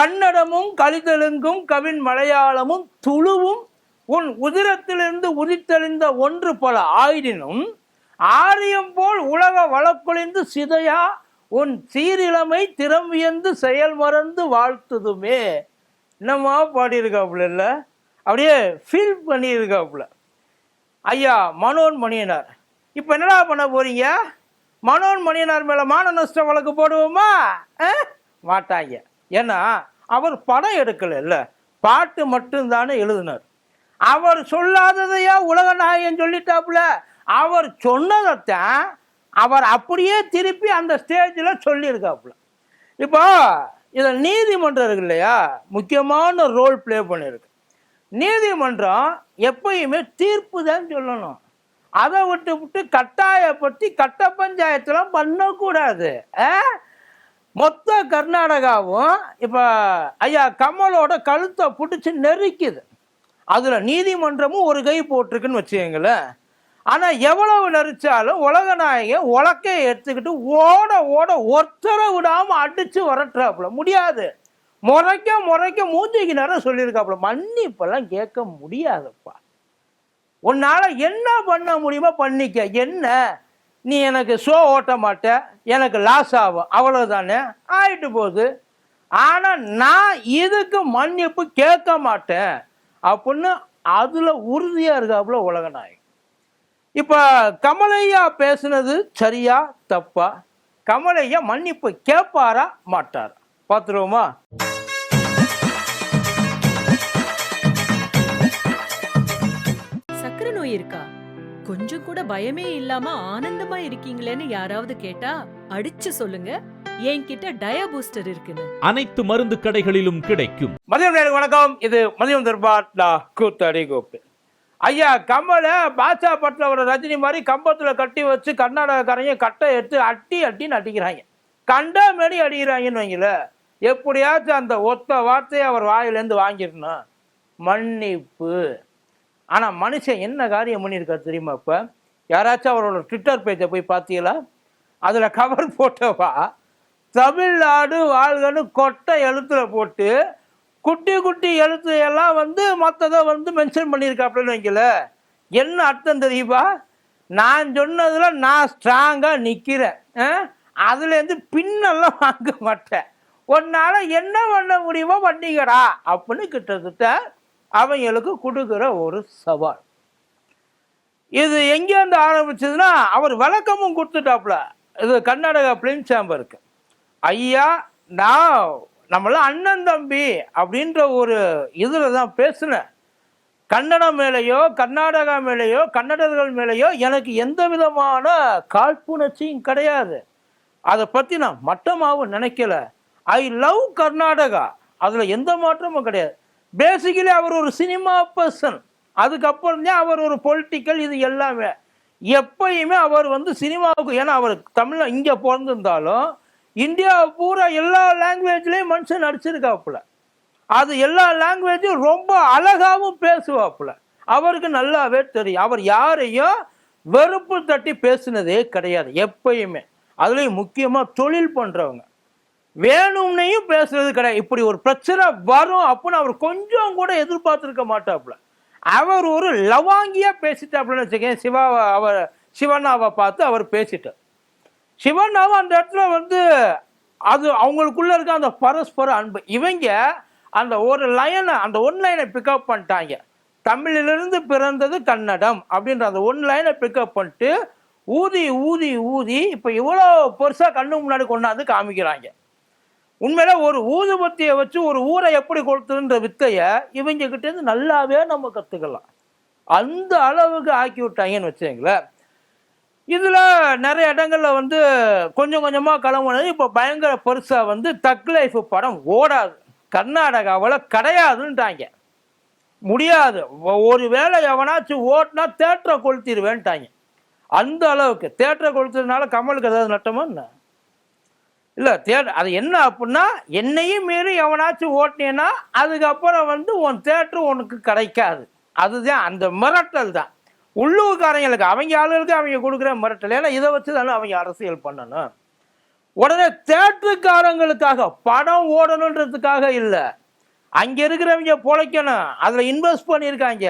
கன்னடமும் கலிதெலுங்கும் கவின் மலையாளமும் துளுவும் உன் உதிரத்திலிருந்து உதித்தெழுந்த ஒன்று பல ஆயினும் ஆரியம் போல் உலக வழக்கொழிந்து சிதையா உன் சீரிழமை திறம் வியந்து செயல் மறந்து வாழ்த்துதுமே. என்னம்மா பாடியிருக்காப்புல இல்லை? அப்படியே ஃபீல் பண்ணியிருக்காப்புல. ஐயா மனோன் மணியனார். இப்போ என்னடா பண்ண போறீங்க? மனோன் மணியனார் மேலே மான நஷ்ட வழக்கு போடுவோமா? ஆ? மாட்டாங்க. ஏன்னா அவர் படம் எடுக்கல பாட்டு மட்டும்தானே எழுதினார். அவர் சொல்லாததையா உலக நாயகன் சொல்லிட்டாப்புல? அவர் சொன்னதைத்தான் அவர் அப்படியே திருப்பி அந்த ஸ்டேஜில் சொல்லியிருக்காப்புல. இப்போ இதில் நீதிமன்றம் இருக்கு இல்லையா? முக்கியமான ரோல் ப்ளே பண்ணியிருக்கு நீதிமன்றம் எப்பயுமே தீர்ப்பு தான் சொல்லணும். அதை விட்டு விட்டு கட்டாயப்படுத்தி கட்ட பஞ்சாயத்துலாம் பண்ணக்கூடாது. ஆ? மொத்த கர்நாடகாவும் இப்போ ஐயா கமலோட கழுத்தை பிடிச்சி நெரிக்குது. அதில் நீதிமன்றமும் ஒரு கை போட்டிருக்குன்னு வச்சுக்கங்களேன். ஆனால் எவ்வளவு நெரிச்சாலும் உலகநாயகன் உலக்கை எடுத்துக்கிட்டு ஓட ஓட ஒருத்தரை விடாமல் அடித்து வரட்டுறாப்புல. முடியாது. முறைக்க முறைக்க மூஞ்சிக்கு நேரம் சொல்லியிருக்காப்புல. மன்னிப்பெல்லாம் கேட்க முடியாதுப்பா. உன்னால் என்ன பண்ண முடியுமோ பண்ணிக்க. என்ன? நீ எனக்கு ஷோ ஓட்ட மாட்ட எனக்கு லாஸ் ஆகும். அவ்வளோதானே ஆயிட்டு போகுது. ஆனால் நான் இதுக்கு மன்னிப்பு கேட்க மாட்டேன். அப்படின்னு அதில் உறுதியாக இருக்காப்புல உலகநாயகன் இப்போ கமலையா பேசுனது சரியா தப்பா? கமலையா மன்னிப்பு கேட்பாரா மாட்டாரா? பார்த்துருவோமா சக்கரை நோய் இருக்கா? கொஞ்சம் கூட பயமே இல்லாம ஆனந்தமா இருக்கீங்களேன்னு யாராவது கேட்டா அடிச்சு சொல்லுங்க. என்கிட்ட டயா பூஸ்டர் இருக்குன்னு. அனைத்து மருந்து கடைகளிலும் கிடைக்கும். மதியம் நேரம் வணக்கம். இது மதியம் தர்பார் நான் கூத்தடி கோப்பு ஐயா கமலை பாட்சா பட்டில் ஒரு ரஜினி மாதிரி கம்பத்தில் கட்டி வச்சு கர்நாடகக்காரங்க கட்டை எடுத்து அட்டி அட்டின்னு அடிக்கிறாங்க. கண்ட மாரி அடிக்கிறாங்கன்னு வைங்கள எப்படியாச்சும் அந்த ஒத்த வார்த்தையை அவர் வாயிலேருந்து வாங்கிடணும். மன்னிப்பு. ஆனால் மனுஷன் என்ன காரியம் பண்ணியிருக்காரு தெரியுமா இப்போ? யாராச்சும் அவரோட ட்விட்டர் பேஜை போய் பார்த்தீங்களா? அதில் கவர் போட்டவா? தமிழ்நாடு வாழ்கன்னு கொட்டை எழுத்துல போட்டு குட்டி குட்டி எழுத்து எல்லாம் வந்து மற்றதை வந்து மென்ஷன் பண்ணியிருக்காப்புலன்னு வைக்கல என்ன அர்த்தம் தெரியுமா? நான் சொன்னதில் நான் ஸ்ட்ராங்காக நிற்கிறேன் அதுலேருந்து பின்னெல்லாம் வாங்க மாட்டேன். உன்னால் என்ன பண்ண முடியுமோ பண்ணிக்கடா அப்படின்னு கிட்டத்தட்ட அவங்களுக்கு கொடுக்குற ஒரு சவால். இது எங்கேருந்து ஆரம்பிச்சதுன்னா அவர் விளக்கமும் கொடுத்துட்டாப்புல. இது கர்நாடகா ஃபிலிம் சேம்பருக்கு ஐயா நான் நம்மளாம் அண்ணன் தம்பி அப்படின்ற ஒரு இதில் தான் பேசினேன். கன்னடம் மேலேயோ கர்நாடகா மேலேயோ கன்னடர்கள் மேலேயோ எனக்கு எந்த விதமான காழ்ப்புணர்ச்சியும் கிடையாது. அதை பற்றி நான் மட்டமாகவும் நினைக்கல. I love Karnataka. அதில் எந்த மாற்றமும் கிடையாது. பேசிக்கலி அவர் ஒரு சினிமா பர்சன் அதுக்கப்புறம் தான் அவர் ஒரு பொலிட்டிக்கல் இது எல்லாமே. எப்பயுமே அவர் வந்து சினிமாவுக்கு ஏன்னா அவர் தமிழ் இங்கே பிறந்திருந்தாலும் இந்தியா பூரா எல்லா லாங்குவேஜ்லேயும் மனுஷன் நடிச்சிருக்காப்புல. அது எல்லா லாங்குவேஜும் ரொம்ப அழகாகவும் பேசுவாப்புல. அவருக்கு நல்லாவே தெரியும். அவர் யாரையும் வெறுப்பு தட்டி பேசினதே கிடையாது எப்பயுமே. அதுலேயும் முக்கியமாக தொழில் பண்ணுறவங்க வேணும்னையும் பேசுறது கிடையாது. இப்படி ஒரு பிரச்சனை வரும் அப்படின்னு அவர் கொஞ்சம் கூட எதிர்பார்த்துருக்க மாட்டாப்புல. அவர் ஒரு லவாங்கியா பேசிட்டாப்புலன்னு வச்சுக்கேன். சிவாவை அவர் சிவண்ணாவை பார்த்து அவர் பேசிட்டார். சிவண்ணாவும் அந்த இடத்துல வந்து அது அவங்களுக்குள்ள இருக்க அந்த பரஸ்பர அன்பு. இவங்க அந்த ஒரு லைனை அந்த ஒன் லைனை பிக்கப் பண்ணிட்டாங்க. தமிழிலிருந்து பிறந்தது கன்னடம் அப்படின்ற அந்த ஒன் லைனை பிக்கப் பண்ணிட்டு ஊதி ஊதி ஊதி இப்போ இவ்வளோ பெருசாக கண்ணு முன்னாடி கொண்டாந்து காமிக்கிறாங்க. உண்மையில ஒரு ஊதுபத்தியை வச்சு ஒரு ஊரை எப்படி கொளுத்துன்ற வித்தையை இவங்க கிட்டேருந்து நல்லாவே நம்ம கற்றுக்கலாம் அந்த அளவுக்கு ஆக்கி விட்டாங்கன்னு வச்சுங்களேன் இதில் நிறைய இடங்களில் வந்து கொஞ்சம் கொஞ்சமாக கிளம்புனது இப்போ பயங்கர பெருசாக வந்து தக் லைஃப் படம் ஓடாது. கர்நாடகாவில் கிடையாதுன்ட்டாங்க முடியாது. ஒரு வேளை எவனாச்சும் ஓட்டினா தேட்டரை கொளுத்திடுவேன்ட்டாங்க. அந்த அளவுக்கு. தேட்டரை கொளுத்துறதுனால கமலுக்கு ஏதாவது நட்டமா என்ன? இல்லை தேட்டர் அது என்ன அப்படின்னா என்னையும் மீறி எவனாச்சும் ஓட்டினேன்னா அதுக்கப்புறம் வந்து உன் தேட்டர் உனக்கு கிடைக்காது. அதுதான் அந்த மிரட்டல் தான். உள்ளூர்காரங்களுக்கு அவங்க ஆளுகளுக்கு அவங்க கொடுக்குற மிரட்டல். ஏன்னா இதை வச்சு தானே அவங்க அரசியல் பண்ணணும். உடனே தேட்டருக்காரங்களுக்காக படம் ஓடணுன்றதுக்காக இல்லை. அங்கே இருக்கிறவங்க பொழைக்கணும். அதில் இன்வெஸ்ட் பண்ணியிருக்காங்க.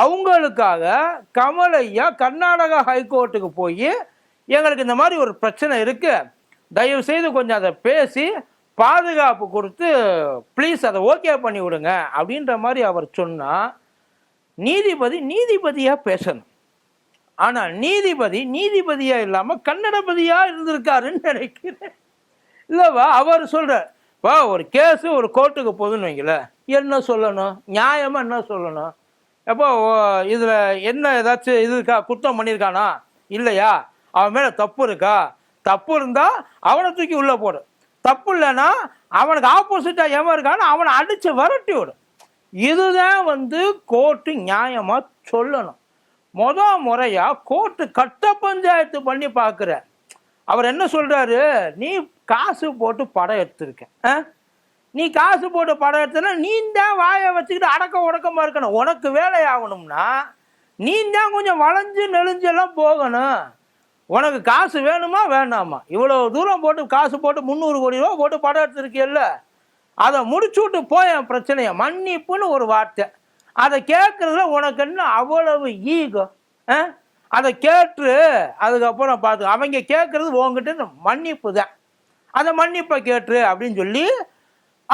அவங்களுக்காக கமலையா கர்நாடகா ஹைகோர்ட்டுக்கு போய் எங்களுக்கு இந்த மாதிரி ஒரு பிரச்சனை இருக்குது தயவு செய்து கொஞ்சம் அதை பேசி பாதுகாப்பு கொடுத்து ப்ளீஸ் அதை ஓகே பண்ணி விடுங்க. அப்படின்ற மாதிரி அவர் சொன்னால் நீதிபதி நீதிபதியாக பேசணும். ஆனால் நீதிபதி நீதிபதியாக இல்லாமல் கன்னடபதியாக இருந்திருக்காருன்னு நினைக்கிறேன். இல்லைவா? அவர் சொல்கிறார் வா ஒரு கேஸு ஒரு கோர்ட்டுக்கு போகுதுன்னு வைங்களேன். என்ன சொல்லணும்? நியாயமாக என்ன சொல்லணும்? எப்போ இதில் என்ன ஏதாச்சும் இது இருக்கா? குற்றம் பண்ணியிருக்கானா? இல்லையா? அவன் மேலே தப்பு இருக்கா? தப்பு இருந்தால் அவனை தூக்கி உள்ளே போடு. தப்பு இல்லைன்னா அவனுக்கு ஆப்போசிட்டாக எவன் இருக்கான்னு அவனை அடித்து விரட்டி விடும் இதுதான் வந்து கோர்ட்டு நியாயமாக சொல்லணும். முத முறையாக கோர்ட்டு கட்ட பஞ்சாயத்து பண்ணி பார்க்குற அவர் என்ன சொல்கிறாரு நீ காசு போட்டு படம் எடுத்திருக்க. ஆ? நீ காசு போட்டு படம் எடுத்தனா நீ தான் வாயை வச்சுக்கிட்டு அடக்க உடக்கமாக இருக்கணும். உனக்கு வேலை ஆகணும்னா நீ தான் கொஞ்சம் வளைஞ்சு நெளிஞ்செல்லாம் போகணும். உனக்கு காசு வேணுமா வேண்டாமா? இவ்வளோ தூரம் போட்டு காசு போட்டு முந்நூறு கோடி ரூபா போட்டு படம் எடுத்திருக்கியல்ல? அதை முடிச்சு விட்டு போய் என் பிரச்சனையை மன்னிப்புன்னு ஒரு வார்த்தை. அதை கேட்குறதுல உனக்கு என்ன அவ்வளவு ஈகோ? அதை கேட்டு அதுக்கப்புறம் பார்த்து அவங்க கேட்குறது உங்ககிட்ட மன்னிப்பு தான். அதை மன்னிப்பை கேட்டு அப்படின்னு சொல்லி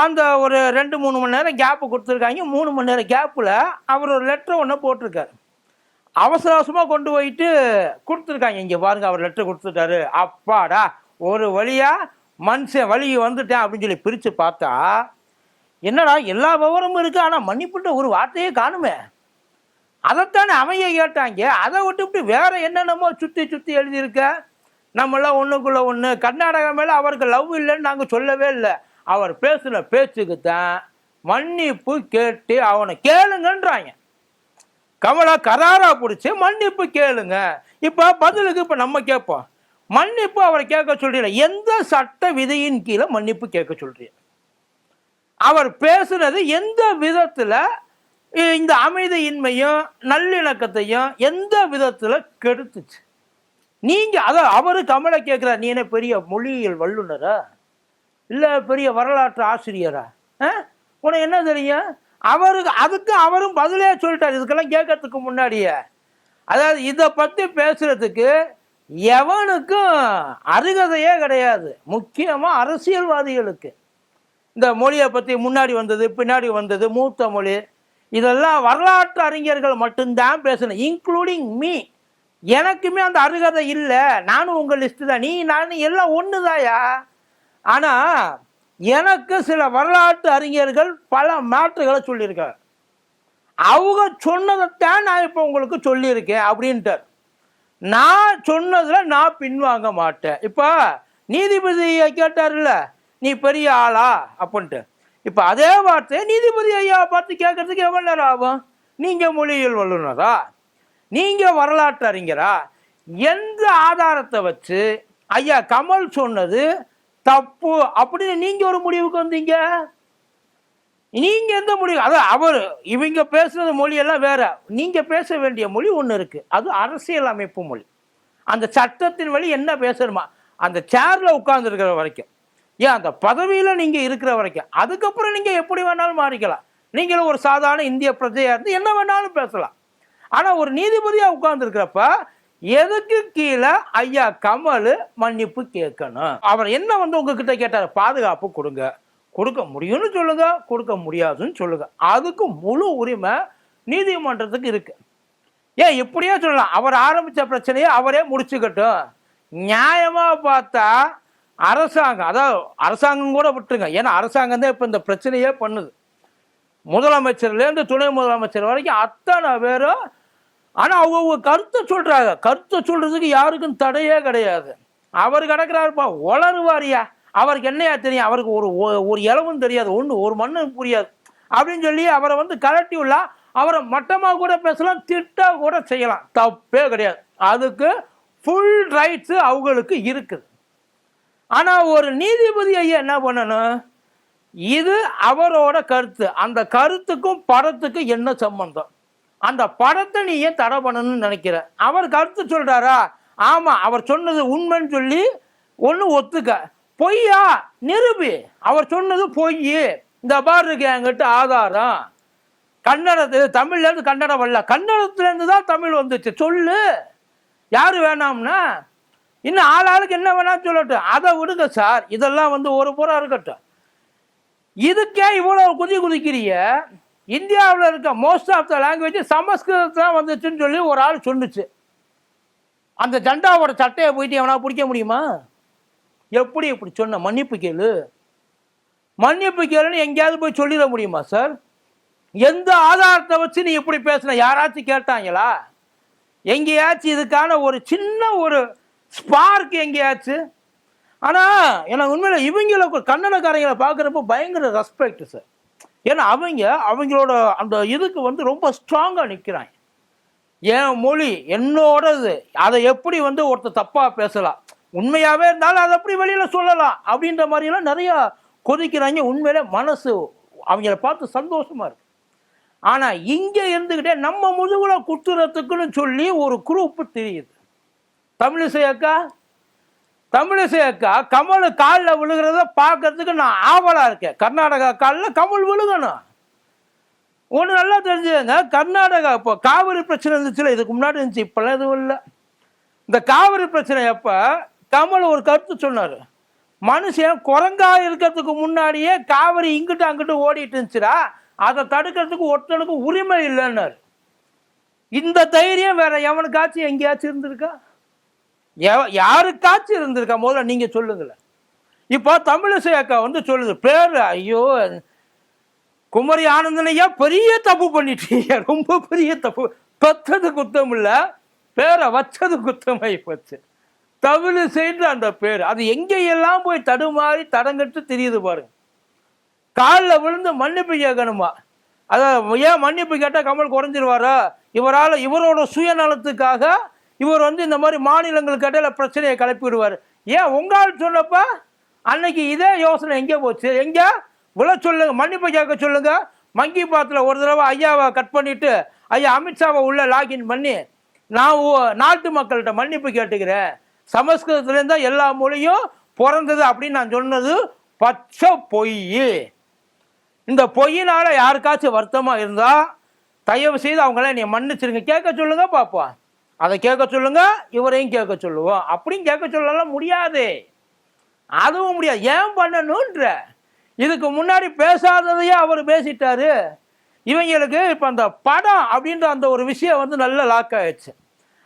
அந்த ஒரு ரெண்டு மூணு மணி நேரம் கேப்பு கொடுத்துருக்காங்க. மூணு மணி நேரம் கேப்பில் அவர் ஒரு லெட்டர் ஒன்று போட்டிருக்காரு. அவசர அவசரமாக கொண்டு போயிட்டு கொடுத்துருக்காங்க. இங்கே பாருங்க அவர் லெட்டர் கொடுத்துட்டாரு. அப்பாடா ஒரு வழியாக மனுஷன் வழி வந்துட்டேன் அப்படின்னு சொல்லி பிரித்து பார்த்தா என்னடா எல்லா விவரமும் இருக்குது ஆனால் மன்னிப்புன்ற ஒரு வார்த்தையே காணுமே. அதைத்தானே அவங்க கேட்டாங்க. அதை விட்டுவிட்டு வேறு என்னென்னமோ சுற்றி சுற்றி எழுதியிருக்க. நம்மளாம் ஒன்றுக்குள்ளே ஒன்று கர்நாடகா மேலே அவருக்கு லவ் இல்லைன்னு நாங்கள் சொல்லவே இல்லை. அவர் பேசின பேச்சுக்கு தான் மன்னிப்பு கேட்டு அவனை கேளுங்கன்றாங்க. கமலா கராரா பிடிச்சி மன்னிப்பு கேளுங்க. இப்போ பதிலுக்கு இப்போ நம்ம கேட்போம். மன்னிப்பு அவரை கேட்க சொல்றீங்க எந்த சட்ட விதியின் கீழே மன்னிப்பு கேட்க சொல்றீங்க? அவர் பேசுனது எந்த விதத்தில் இந்த அமைதியின்மையும் நல்லிணக்கத்தையும் எந்த விதத்தில் கெடுத்துச்சு? நீங்கள் அதை அவரு கமலை கேட்குறா நீ என்ன பெரிய மொழியியல் வல்லுநரா இல்லை பெரிய வரலாற்று ஆசிரியரா? ஆ? உனக்கு என்ன தெரியும்? அவருக்கு அதுக்கு அவரும் பதிலே சொல்லிட்டார். இதுக்கெல்லாம் கேட்கறதுக்கு முன்னாடியே. அதாவது இதை பற்றி பேசுறதுக்கு எவனுக்கும் அருகதையே கிடையாது. முக்கியமாக அரசியல்வாதிகளுக்கு. இந்த மொழியை பற்றி முன்னாடி வந்தது பின்னாடி வந்தது மூத்த மொழி. இதெல்லாம் வரலாற்று அறிஞர்கள் மட்டும்தான் பேசணும் இன்க்ளூடிங் மீ எனக்குமே அந்த அருகதை இல்லை. நானும் உங்கள் லிஸ்ட்டு தான். நீ நான் எல்லாம் ஒன்று தாயா ஆனால் எனக்கு சில வரலாற்று அறிஞர்கள் பல மாற்றுகளை சொல்லியிருக்காங்க அவங்க சொன்னதைத்தான் நான் இப்போ உங்களுக்கு சொல்லியிருக்கேன் அப்படின்ட்டார். நான் சொன்னதில் நான் பின்வாங்க மாட்டேன். இப்போ நீதிபதியை கேட்டார்ல நீ பெரிய ஆளா? அப்படின்ட்டு. இப்போ அதே வார்த்தையை நீதிபதி ஐயா பார்த்து கேட்கறதுக்கு எவ்வளோ நேரம் ஆகும்? நீங்கள் மொழியியல் வல்லுநரா? நீங்கள் வரலாற்று அறிஞரா? எந்த ஆதாரத்தை வச்சு? ஐயா கமல் சொன்னது தப்பு. அப்படின்னு நீங்கள் ஒரு முடிவுக்கு வந்தீங்க? நீங்க எந்த மொழி அதாவது அவர் இவங்க பேசுறது மொழியெல்லாம் வேற. நீங்க பேச வேண்டிய மொழி ஒன்று இருக்கு. அது அரசியல் அமைப்பு மொழி. அந்த சட்டத்தின் வழி என்ன பேசணுமா? அந்த சேர்ல உட்கார்ந்துருக்கிற வரைக்கும். ஏன்? அந்த பதவியில் நீங்கள் இருக்கிற வரைக்கும். அதுக்கப்புறம் நீங்கள் எப்படி வேணாலும் மாறிக்கலாம். நீங்களும் ஒரு சாதாரண இந்திய பிரஜையாக இருந்து என்ன வேணாலும் பேசலாம். ஆனால் ஒரு நீதிபதியாக உட்கார்ந்துருக்கிறப்ப எதுக்கு கீழே ஐயா கமல் மன்னிப்பு கேட்கணும்? அவர் என்ன வந்து உங்ககிட்ட கேட்டார்? பாதுகாப்பு கொடுங்க. கொடுக்க முடியும்னு சொல்லுங்க கொடுக்க முடியாதுன்னு சொல்லுங்க. அதுக்கு முழு உரிமை நீதிமன்றத்துக்கு இருக்கு. ஏன் இப்படியே சொல்லலாம்? அவர் ஆரம்பித்த பிரச்சனையை அவரே முடிச்சுக்கட்டும். நியாயமாக பார்த்தா அரசாங்கம் அதாவது அரசாங்கம் கூட விட்டுருங்க. ஏன்னா அரசாங்கம் தான் இப்போ இந்த பிரச்சனையே பண்ணுது. முதலமைச்சர்லேருந்து துணை முதலமைச்சர் வரைக்கும் அத்தனை பேரும் ஆனால் அவங்க கருத்தை சொல்கிறாங்க கருத்தை சொல்கிறதுக்கு யாருக்கும் தடையே கிடையாது. அவர் கிடக்கிறாருப்பா உளருவாரியா அவருக்கு என்னையா தெரியும்? அவருக்கு ஒரு ஒ- ஒரு இளவும் தெரியாது. ஒன்று ஒரு மண்ணும் புரியாது. அப்படின்னு சொல்லி அவரை வந்து கலட்டி விடா அவரை மட்டமாக கூட பேசலாம் திட்டா கூட செய்யலாம். தப்பே கிடையாது. அதுக்கு ஃபுல் ரைட்ஸு அவங்களுக்கு இருக்குது. ஆனால் ஒரு நீதிபதி ஐயா என்ன பண்ணணும்? இது அவரோட கருத்து. அந்த கருத்துக்கும் படத்துக்கும் என்ன சம்பந்தம்? அந்த படத்தை நீ ஏன் தடை பண்ணணும்னு நினைக்கிற? அவர் கருத்து சொல்கிறாரா ஆமாம் அவர் சொன்னது உண்மைன்னு சொல்லி ஒன்று ஒத்துக்க. பொய்யா? நிரூபி. அவர் சொன்னது பொய் இந்த பார் இருக்கு என்கிட்ட ஆதாரம். கன்னடத்து தமிழ்லேருந்து கன்னடம் வரல. கன்னடத்துலேருந்து தான் தமிழ் வந்துச்சு. சொல்லு. யார் வேணாம்னா? இன்னும் ஆள் ஆளுக்கு என்ன வேணாம்னு சொல்லட்டும். அதை விடுங்க சார். இதெல்லாம் வந்து ஒரு புறம் இருக்கட்டும். இதுக்கே இவ்வளோ குதி குதிக்கிறீங்க இந்தியாவில் இருக்க மோஸ்ட் ஆஃப் த லாங்குவேஜ் சமஸ்கிருதத்தில் வந்துச்சுன்னு சொல்லி ஒரு ஆள் சொன்னுச்சு. அந்த ஜண்டாவோட சட்டையை போயிட்டு எவனா பிடிக்க முடியுமா? எப்படி இப்படி சொன்ன? மன்னிப்பு கேளு. மன்னிப்பு கேளுன்னு எங்கேயாவது போய் சொல்லிட முடியுமா சார் எந்த ஆதாரத்தை வச்சு நீ இப்படி பேசுன? யாராச்சும் கேட்டாங்களா? எங்கேயாச்சும் இதுக்கான ஒரு சின்ன ஒரு ஸ்பார்க் எங்கேயாச்சும் ஆனால் எனக்கு உண்மையில் இவங்கள கன்னடக்காரங்களை பார்க்குறப்ப பயங்கர ரெஸ்பெக்ட் சார் ஏன்னா அவங்க அவங்களோட அந்த இதுக்கு வந்து ரொம்ப ஸ்ட்ராங்காக நிற்கிறாங்க என் மொழி என்னோடது? அதை எப்படி வந்து ஒருத்தர் தப்பாக பேசலாம்? உண்மையாகவே இருந்தாலும் அதை எப்படி வெளியில் சொல்லலாம்? அப்படின்ற மாதிரியெல்லாம் நிறையா கொதிக்கிறாங்க. உண்மையில் மனசு அவங்கள பார்த்து சந்தோஷமாக இருக்கு. ஆனால் இங்கே இருந்துக்கிட்டே நம்ம முதுகுல குத்துறதுக்குன்னு சொல்லி ஒரு குரூப்பு தெரியுது. தமிழிசை அக்கா? தமிழிசை கமல் காலில் விழுகிறத பார்க்கறதுக்கு நான் ஆவலாக இருக்கேன். கர்நாடகா காலில் கமல் விழுகணும். ஒன்று நல்லா தெரிஞ்சுங்க கர்நாடகா இப்போ காவிரி பிரச்சனை இருந்துச்சுல இதுக்கு முன்னாடி இருந்துச்சு இப்போல்லாம் எதுவும் இல்லை. இந்த காவிரி பிரச்சனை அப்போ கமல் ஒரு கருத்து சொன்னார். மனுஷன் குரங்கா இருக்கிறதுக்கு முன்னாடியே காவிரி இங்கிட்டு அங்கிட்டு ஓடிட்டு இருந்துச்சுடா அதை தடுக்கிறதுக்கு ஒருத்தனுக்கு உரிமை இல்லைன்னாரு. இந்த தைரியம் வேற எவனுக்காச்சும் எங்கேயாச்சும் இருந்திருக்கா? யாருக்காச்சும் இருந்திருக்கா? முதல்ல நீங்க சொல்லுங்களேன். இப்போ தமிழிசை அக்கா வந்து சொல்லுது பேர் ஐயோ குமரி ஆனந்தனையா பெரிய தப்பு பண்ணிட்டீங்க. ரொம்ப பெரிய தப்பு. பெற்றது குத்தம் இல்லை பேரை வச்சது குத்தமாயி போச்சு. தமிழிசைன்ற அந்த பேர் அது எங்கேயெல்லாம் போய் தடுமாறி தடங்கட்டு தெரியுது பாருங்க. காலில் விழுந்து மன்னிப்பு கேட்கணுமா? அதான் ஏன் மன்னிப்பு கேட்டால் கமல் குறைஞ்சிருவாரா? இவரால் இவரோட சுயநலத்துக்காக இவர் வந்து இந்த மாதிரி மாநிலங்களுக்கு இடையில பிரச்சனையை கிளப்பி விடுவார் ஏன்? உங்களால் சொன்னப்ப அன்னைக்கு இதே யோசனை எங்கே போச்சு? எங்கே? விழ சொல்லுங்க மன்னிப்பு கேட்க சொல்லுங்க. மங்கி பாத்தில் ஒரு தடவை ஐயாவை கட் பண்ணிட்டு ஐயா அமித்ஷாவை உள்ள லாகின் பண்ணி நான் நாட்டு மக்கள்கிட்ட மன்னிப்பு கேட்டுக்கிறேன். சமஸ்கிருதத்துலேருந்து எல்லா மொழியும் பிறந்தது அப்படின்னு நான் சொன்னது பச்சை பொய். இந்த பொய்யினால யாருக்காச்சும் வருத்தமாக இருந்தால் தயவு செய்து அவங்கள நீ மன்னிச்சிருங்க. கேட்க சொல்லுங்க பார்ப்போம் அதை கேட்க சொல்லுங்க இவரையும் கேட்க சொல்லுவோம். அப்படின்னு கேட்க சொல்லலாம் முடியாது. அதுவும் முடியாது. ஏன் பண்ணணுன்ற? இதுக்கு முன்னாடி பேசாததையே அவர் பேசிட்டாரு. இவங்களுக்கு இப்போ அந்த படம் அப்படின்ற அந்த ஒரு விஷயம் வந்து நல்ல லாக் ஆயிடுச்சு.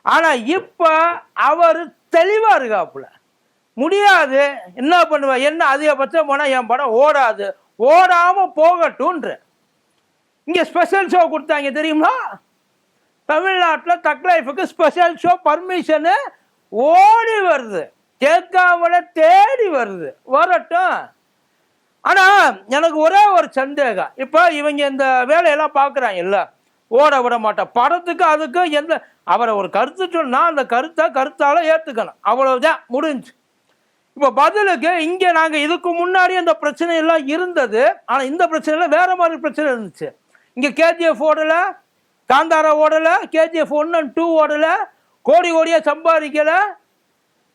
ஆனால் இப்போ அவர் தெளிவாக இருக்காப்புல. முடியாது. என்ன பண்ணுவேன் என்ன அதிகபட்சம் போனால் என் படம் ஓடாது. ஓடாமல் போகட்டும்ன்ற. இங்கே ஸ்பெஷல் ஷோ கொடுத்தாங்க தெரியுமா? தமிழ்நாட்டில் தக் லைஃபுக்கு ஸ்பெஷல் ஷோ பர்மிஷனு ஓடி வருது. கேட்காமல தேடி வருது. வரட்டும். ஆனால் எனக்கு ஒரே ஒரு சந்தேகம். இப்போ இவங்க இந்த வேலையெல்லாம் பார்க்குறாங்க இல்லை ஓட விட மாட்டேன் படத்துக்கு அதுக்கு எந்த அவரை ஒரு கருத்து சொன்னால் அந்த கருத்தை கருத்தால் ஏற்றுக்கணும் அவ்வளோதான் முடிஞ்சு. இப்போ பதிலுக்கு இங்கே நாங்கள் இதுக்கு முன்னாடி அந்த பிரச்சனையெல்லாம் இருந்தது. ஆனால் இந்த பிரச்சனையில் வேறு மாதிரி பிரச்சனை இருந்துச்சு. இங்கே கேஜிஎஃப் ஓடலை காந்தாரா ஓடலை கேஜிஎஃப் ஒன் அண்ட் டூ ஓடலை கோடி கோடியாக சம்பாதிக்கலை.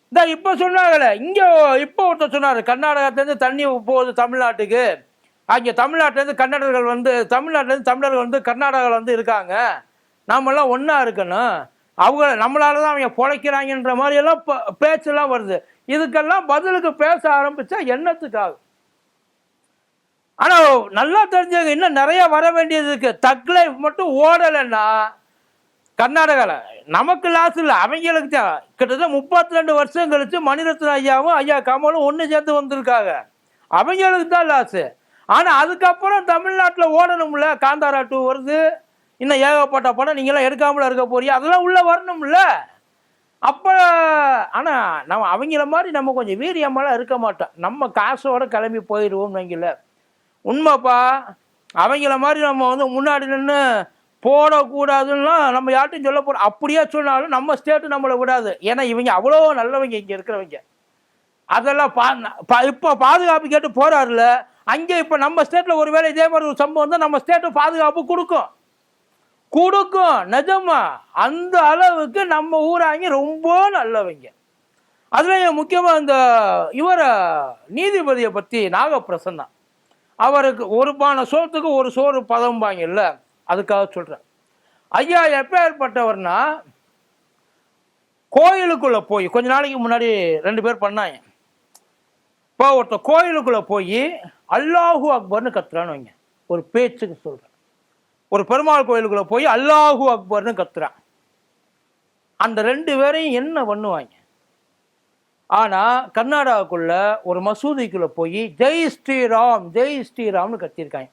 இந்த இப்போ சொன்னாங்களே இங்கே இப்போ ஒருத்தர் சொன்னார் கர்நாடகத்துலேருந்து தண்ணி போகுது தமிழ்நாட்டுக்கு. அங்கே தமிழ்நாட்டிலேருந்து கன்னடர்கள் வந்து தமிழ்நாட்டிலேருந்து தமிழர்கள் வந்து கர்நாடகாவில் வந்து இருக்காங்க. நாமெல்லாம் ஒன்றா இருக்கணும். அவங்க நம்மளால தான் அவங்க பிழைக்கிறாங்கன்ற மாதிரியெல்லாம் ப- பேச்செல்லாம் வருது. இதுக்கெல்லாம் பதிலுக்கு பேச ஆரம்பிச்சா என்னத்துக்காகும் ஆனால் நல்லா தெரிஞ்சவங்க இன்னும் நிறையா வர வேண்டியது இருக்குது தக் லைஃப் மட்டும் ஓடலைன்னா கர்நாடகாவில் நமக்கு லாஸ் இல்லை அவங்களுக்கு தான். கிட்டத்தட்ட முப்பத்தி ரெண்டு வருஷம் கழித்து மணிரத்ன ஐயாவும் ஐயா கமலும் ஒன்று சேர்ந்து வந்திருக்காங்க. அவங்களுக்கு தான் லாஸு ஆனால் அதுக்கப்புறம் தமிழ்நாட்டில் ஓடணும்ல காந்தாரா டூ வருது. இன்னும் ஏகப்பட்ட படம் நீங்களாம் எடுக்காமல இருக்க போறியா? அதெல்லாம் உள்ளே வரணும்ல. அப்போ ஆனால் நம்ம அவங்கள மாதிரி நம்ம கொஞ்சம் வீரியமெல்லாம் இருக்க மாட்டோம். நம்ம காசோட கிளம்பி போயிடுவோம் வைங்கள உண்மைப்பா. அவங்கள மாதிரி நம்ம வந்து முன்னாடி நின்று போடக்கூடாதுன்னா நம்ம யார்ட்டையும் சொல்ல போகிறோம் அப்படியே சொன்னாலும் நம்ம ஸ்டேட்டு நம்மளை விடாது. ஏன்னா இவங்க அவ்வளோ நல்லவங்க இங்கே இருக்கிறவங்க. அதெல்லாம் பா இப்போ பாதுகாப்பு கேட்டு போகிறாருல அங்கே இப்போ நம்ம ஸ்டேட்டில் ஒருவேளை இதே மாதிரி ஒரு சம்பவம் தான் நம்ம ஸ்டேட்டு பாதுகாப்பு கொடுக்கும். கொடுக்கும் நிஜமா. அந்த அளவுக்கு நம்ம ஊராங்க ரொம்ப நல்லவங்க. அதுலேயும் முக்கியமாக இந்த இவரை நீதிபதியை பற்றி நாகப்பிரசன்னா. அவருக்கு ஒரு பானை சோத்துக்கு ஒரு சோறு பதம்பாங்கல்ல அதுக்காக சொல்கிறேன் ஐயா எப்பேற்பட்டவர்னா கோயிலுக்குள்ளே போய் கொஞ்ச நாளைக்கு முன்னாடி ரெண்டு பேர் பண்ணாங்க. இப்போ ஒருத்தர் கோயிலுக்குள்ளே போய் அல்லாஹு அக்பர்னு கத்துறான்னு வைங்க. ஒரு பேச்சுக்கு சொல்கிறேன் ஒரு பெருமாள் கோயிலுக்குள்ளே போய் அல்லாஹு அக்பர்னு கத்துறான். அந்த ரெண்டு பேரையும் என்ன பண்ணுவாங்க? ஆனால் கர்நாடகாக்குள்ள ஒரு மசூதிக்குள்ளே போய் ஜெய் ஸ்ரீராம் ஜெய் ஸ்ரீராம்னு கத்தியிருக்காங்க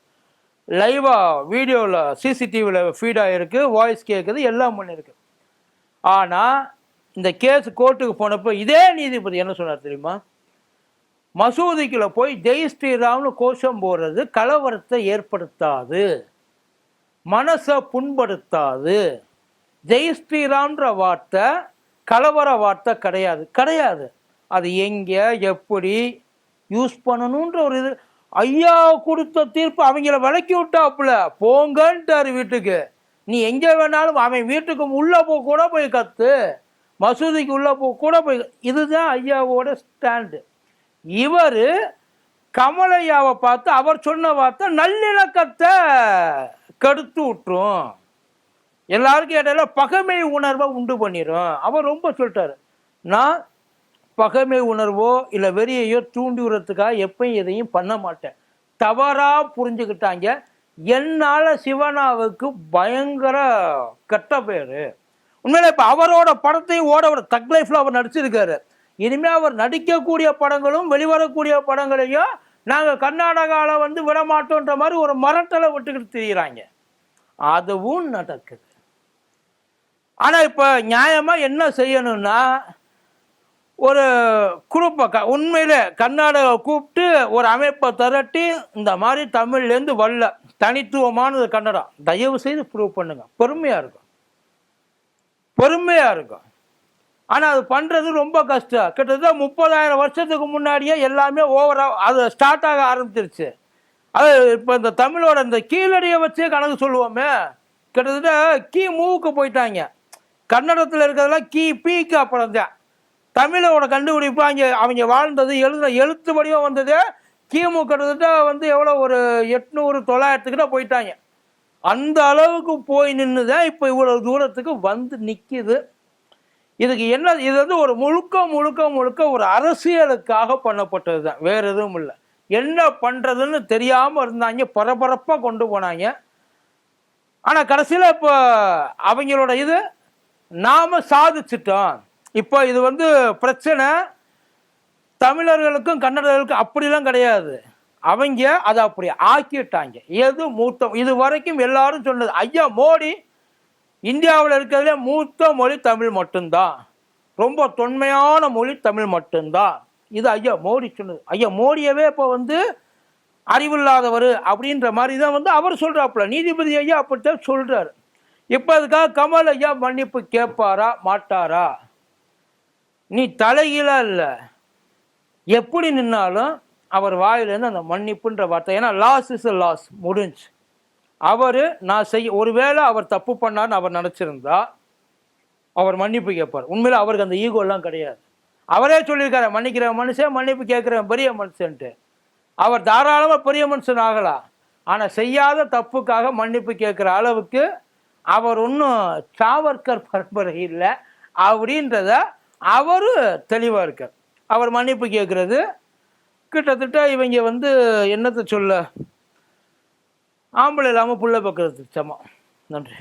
லைவாக வீடியோவில் சிசிடிவியில் ஃபீடாக இருக்குது வாய்ஸ் கேட்குது எல்லாம் பண்ணியிருக்கு ஆனால் இந்த கேஸ் கோர்ட்டுக்கு போனப்போ இதே நீதிபதி என்ன சொன்னார் தெரியுமா? மசூதிக்குள்ளே போய் ஜெய் ஸ்ரீராம்னு கோஷம் போடுறது கலவரத்தை ஏற்படுத்தாது. மனசை புண்படுத்தாது. ஜெய் ஸ்ரீராம்ன்ற வார்த்தை கலவர வார்த்தை கிடையாது. கிடையாது. அது எங்கே எப்படி யூஸ் பண்ணணுன்ற ஒரு இது. ஐயா கொடுத்த தீர்ப்பு அவங்கள விளக்கி விட்டாப்புல. போங்கன்ட்டாரு வீட்டுக்கு. நீ எங்கே வேணாலும் அவன் வீட்டுக்கு உள்ளே போக கூட போய் கத்து. மசூதிக்கு உள்ளே போக கூட போய் இதுதான் ஐயாவோட ஸ்டாண்டு இவர் கமலையாவை பார்த்து அவர் சொன்ன வார்த்தை நல்லிணக்கத்தை கெடுத்து விட்டுரும். எல்லாருக்கும் இடையில பகைமை உணர்வை உண்டு பண்ணிடும் அவர் ரொம்ப சொல்லிட்டாரு. நான் பகைமை உணர்வோ இல்லை வெறியையோ தூண்டி விடுறதுக்காக எப்பயும் எதையும் பண்ண மாட்டேன். தவறாக புரிஞ்சுக்கிட்டாங்க. என்னால் சிவனாவுக்கு பயங்கர கெட்ட பேர். உண்மையில இப்போ அவரோட படத்தையும் ஓட விட தக் லைஃப்பில் அவர் நடிச்சிருக்காரு. இனிமேல் அவர் நடிக்கக்கூடிய படங்களும் வெளிவரக்கூடிய படங்களையும் நாங்கள் கர்நாடகாவில் வந்து விடமாட்டோன்ற மாதிரி ஒரு மரட்டலை விட்டுக்கிட்டு திரியிறாங்க. அதுவும் நடக்குது. ஆனால் இப்போ நியாயமாக என்ன செய்யணும்னா ஒரு குரூப்பை க உண்மையிலே கர்நாடகா கூப்பிட்டு ஒரு அமைப்பை திரட்டி இந்த மாதிரி தமிழ்லேருந்து வரல. தனித்துவமானது கன்னடம். தயவு செய்து ப்ரூவ் பண்ணுங்க. பொறுமையாக இருக்கும். பொறுமையாக இருக்கும். ஆனால் அது பண்ணுறது ரொம்ப கஷ்டம். கிட்டத்தட்ட முப்பதாயிரம் வருஷத்துக்கு முன்னாடியே எல்லாமே ஓவராக அது ஸ்டார்ட் ஆக ஆரம்பிச்சிருச்சு. அது இப்போ இந்த தமிழோட இந்த கீழடியை வச்சே கணக்கு சொல்லுவோமே. கிட்டத்தட்ட கீ மூவுக்கு போயிட்டாங்க. கன்னடத்தில் இருக்கிறதெல்லாம் கீ பீக்கு அப்புறம் தான் தமிழோட கண்டுபிடிப்பு அங்கே அவங்க வாழ்ந்தது எழுத எழுத்து வடிவம் வந்தது கிமு கிட்டத்தட்ட வந்து எவ்வளோ ஒரு எட்நூறு தொள்ளாயிரத்துக்கிட்ட போயிட்டாங்க. அந்த அளவுக்கு போய் நின்று தான் இப்போ இவ்வளோ தூரத்துக்கு வந்து நிற்கிது இதுக்கு என்ன இது வந்து ஒரு முழுக்க முழுக்க முழுக்க ஒரு அரசியலுக்காக பண்ணப்பட்டது தான் வேற எதுவும் இல்லை. என்ன பண்ணுறதுன்னு தெரியாமல் இருந்தாங்க பரபரப்பாக கொண்டு போனாங்க. ஆனால் கடைசியில் இப்போ அவங்களோட இது நாம சாதிச்சிட்டோம். இப்போ இது வந்து பிரச்சனை. தமிழர்களுக்கும் கன்னடர்களுக்கும் அப்படிலாம் கிடையாது. அவங்க அதை அப்படி ஆக்கிட்டாங்க. எது மூத்த இது வரைக்கும் எல்லாரும் சொன்னது ஐயா மோடி இந்தியாவில் இருக்கிறதுல மூத்த மொழி தமிழ் மட்டும்தான். ரொம்ப தொன்மையான மொழி தமிழ் மட்டும்தான். இது ஐயா மோடி சொன்னது. ஐயா மோடியவே இப்போ வந்து அறிவில்லாதவர் அப்படின்ற மாதிரி தான் வந்து அவர் சொல்கிறாப்புல நீதிபதி ஐயா அப்படித்தான் சொல்கிறாரு இப்போ அதுக்காக கமல் ஐயா மன்னிப்பு கேட்பாரா மாட்டாரா? நீ தலைகீழா இல்லை. எப்படி நின்னாலும் அவர் வாயிலேருந்து அந்த மன்னிப்புன்ற வார்த்தை ஏன்னா லாஸ் இஸ் லாஸ் முடிஞ்சு. அவர் நான் செய்ய ஒருவேளை அவர் தப்பு பண்ணார்னு அவர் நினச்சிருந்தா அவர் மன்னிப்பு கேட்பார் உண்மையில் அவருக்கு அந்த ஈகோலாம் கிடையாது. அவரே சொல்லியிருக்காரு மன்னிக்கிற மனுஷன் மன்னிப்பு கேட்குறேன் பெரிய மனுஷன்ட்டு. அவர் தாராளமாக பெரிய மனுஷன் ஆகலாம் ஆனால் செய்யாத தப்புக்காக மன்னிப்பு கேட்குற அளவுக்கு அவர் ஒன்றும் சாவர்கர் பரம்பரை இல்லை. அப்படின்றத அவரும் தெளிவாக இருக்கார். அவர் மன்னிப்பு கேட்குறது கிட்டத்தட்ட இவங்க வந்து என்னத்தை சொல்ல ஆம்பளை இல்லாமல் புள்ள பார்க்குறது சமம். நன்றி.